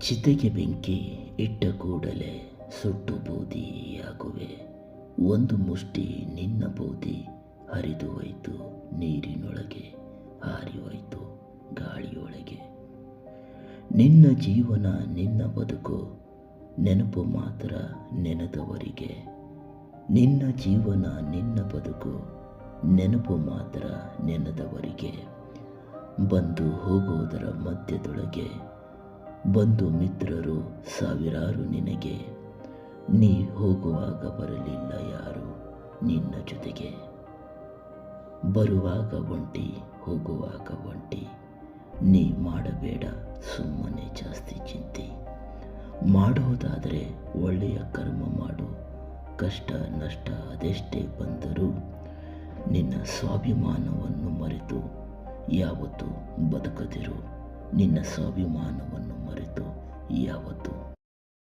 ಚಿತೆಗೆ ಬೆಂಕಿ ಇಟ್ಟ ಕೂಡಲೇ ಸುಟ್ಟು ಬೂದಿಯಾಗುವೆ. ಒಂದು ಮುಷ್ಟಿ ನಿನ್ನ ಬೂದಿ ಹರಿದು ಹೋಯಿತು ನೀರಿನೊಳಗೆ, ಹಾರಿ ಹೋಯಿತು ಗಾಳಿಯೊಳಗೆ. ನಿನ್ನ ಜೀವನ ನಿನ್ನ ಬದುಕು, ನೆನಪು ಮಾತ್ರ ನೆನೆದವರಿಗೆ. ನಿನ್ನ ಜೀವನ ನಿನ್ನ ಬದುಕು, ನೆನಪು ಮಾತ್ರ ನೆನೆದವರಿಗೆ. ಬಂದು ಹೋಗುವುದರ ಮಧ್ಯದೊಳಗೆ ಬಂಧು ಮಿತ್ರರು ಸಾವಿರಾರು ನಿನಗೆ. ನೀ ಹೋಗುವಾಗ ಬರಲಿಲ್ಲ ಯಾರು ನಿನ್ನ ಜೊತೆಗೆ. ಬರುವಾಗ ಒಂಟಿ, ಹೋಗುವಾಗ ಒಂಟಿ. ನೀ ಮಾಡಬೇಡ ಸುಮ್ಮನೆ ಜಾಸ್ತಿ ಚಿಂತೆ. ಮಾಡುವುದಾದರೆ ಒಳ್ಳೆಯ ಕರ್ಮ ಮಾಡು. ಕಷ್ಟ, ನಷ್ಟ ಅದೆಷ್ಟೇ ಬಂದರೂ ನಿನ್ನ ಸ್ವಾಭಿಮಾನವನ್ನು ಮರೆತು ಯಾವತ್ತೂ ಬದುಕದಿರು. ನಿನ್ನ ಸ್ವಾಭಿಮಾನವನ್ನು ಮರೆತು ಯಾವತ್ತೂ